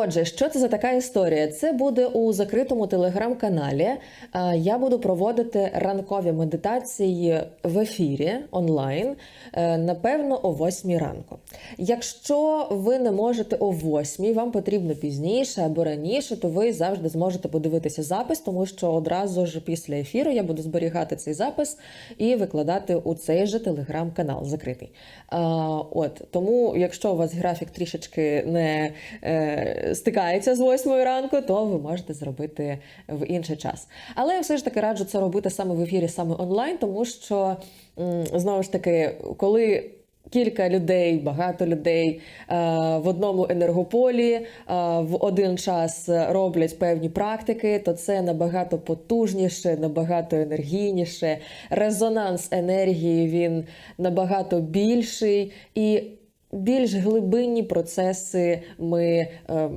Отже, що це за така історія? Це буде у закритому телеграм-каналі. Е, Я буду проводити ранкові медитації в ефірі онлайн, е, напевно, о 8 ранку. Якщо ви не можете о 8, вам потрібно пізніше або раніше, то ви завжди зможете подивитися запис, тому що одразу ж після ефіру я буду зберігати цей запис і викладати у цей же телеграм-канал закритий. А, от тому, якщо у вас графік трішечки не е, стикається з 8 ранку, то ви можете зробити в інший час. Але я все ж таки раджу це робити саме в ефірі, саме онлайн, тому що знову ж таки, коли Кілька людей, багато людей е, в одному енергополі е, в один час роблять певні практики, то це набагато потужніше, набагато енергійніше. Резонанс енергії він набагато більший і більш глибинні процеси ми. е,